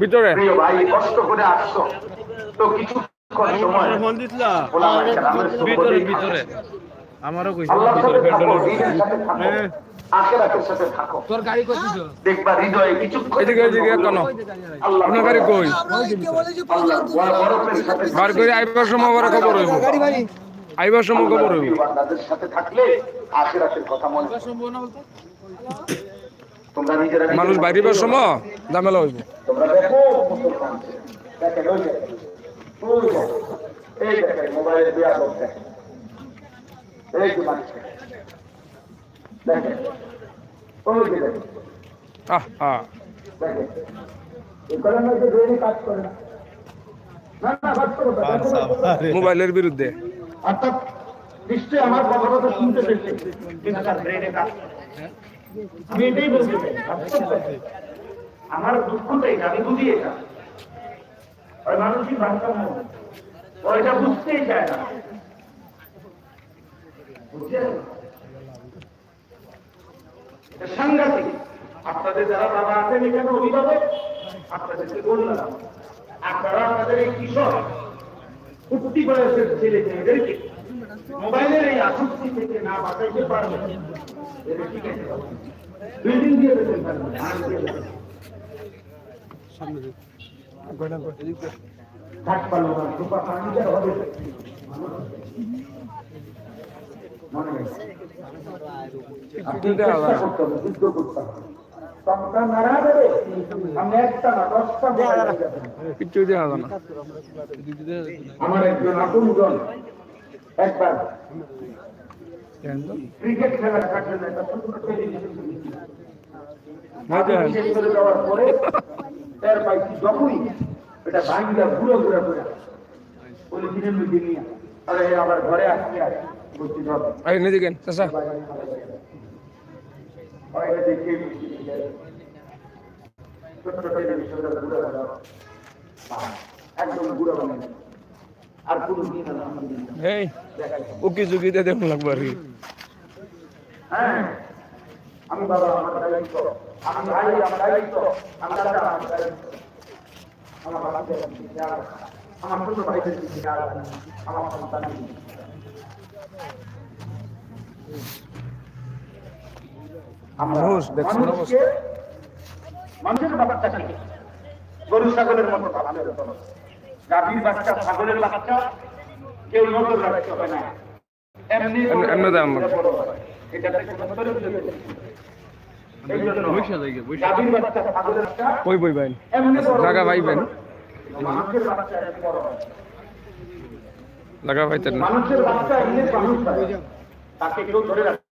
ভিতরে। প্রিয় ভাই কষ্ট করে আসছো তো কিছুক্ষণ সময় ফোন দিতলা ওলামায়ে কেরামের ভিতরে। ভিতরে আমারও কইছে হ্যাঁ। আখিরাতের সাথে থাকো। তোর গাড়ি দেখবা হৃদয়ে কিছুক্ষণ এদিকে এদিকে কেন আপনার গাড়ি কই? করে আইবার সময় খবর হইব। আইবার সময় খবর হইব। বান্দাদের সাথে থাকলে আখিরাতের কথা মনে পড়ে। তোমরা নিজেরা নিজেরা মানুষ বাইরিবার সময়? ঝামেলা হইব। তোমরা দেখো মুসলমান দেখেন ওই দেখেন দেখেন এই দেখেন মোবাইলের দেখেন। এই যে মানুষ দেখেন। ওই যে দেখেন। আহ আহ। দেখেন এই কলমে যে কাজ করে না। না না মোবাইলের বিরুদ্ধে। অর্থাৎ নিশ্চয়ই আমার কথা কথা শুনতে পেয়েছে। কিন্তু তার ব্রেনে কাজ আমি এটাই বলতে। আমার দুঃখটাই, আমি বুঝি এটা। ওই মানসিক ভারসাম্য ওইটা বুঝতেই চায় না? সাংঘাতিক। আপনাদের যারা বাবা আছেন এখানে অভিভাবক, আপনাদেরকে বললাম, আপনারা আপনাদের এই কিশোর উঠতি বয়সের ছেলে মেয়েদেরকে মোবাইলের এই আসক্তি থেকে না বাঁচাইতে পারবে বিল্ডিং দিয়ে। আপনি। সন্তান আমি একটা না দশটা দেওয়া না। আমার একজন আপনজন একবার। ক্রিকেট খেলার জন্য একটা ছোট টেলিভিশন। করে যাওয়ার পরে এর পাইছি যখনই এটা ভাঙ্গা ঘুরে ঘুরে ঘুরে বলে দিনের মধ্যে নিয়ে আরে আবার ঘরে আসতে আসে বলছি এই নিদিকেন চাচা। বাইরে দেখে একদম ঘুরে বানাই আর কোনো দিন উকি ঝুঁকিতে দেখুন লাগবে হ্যাঁ আমি বাবা আমার আমার দায়িত্ব। আমার আমার দায়িত্ব ছোট মানুষ দেখছেন মানুষের গরু ছাগলের মতো গাভীর বাচ্চা ছাগলের বাচ্চা কেউ নজর রাখতে হবে না। এমনি এমনি- দাম। এটা কই বই বাইন জায়গা না। মানুষের বাচ্চা এমনি মানুষ তাকে কেউ ধরে রাখে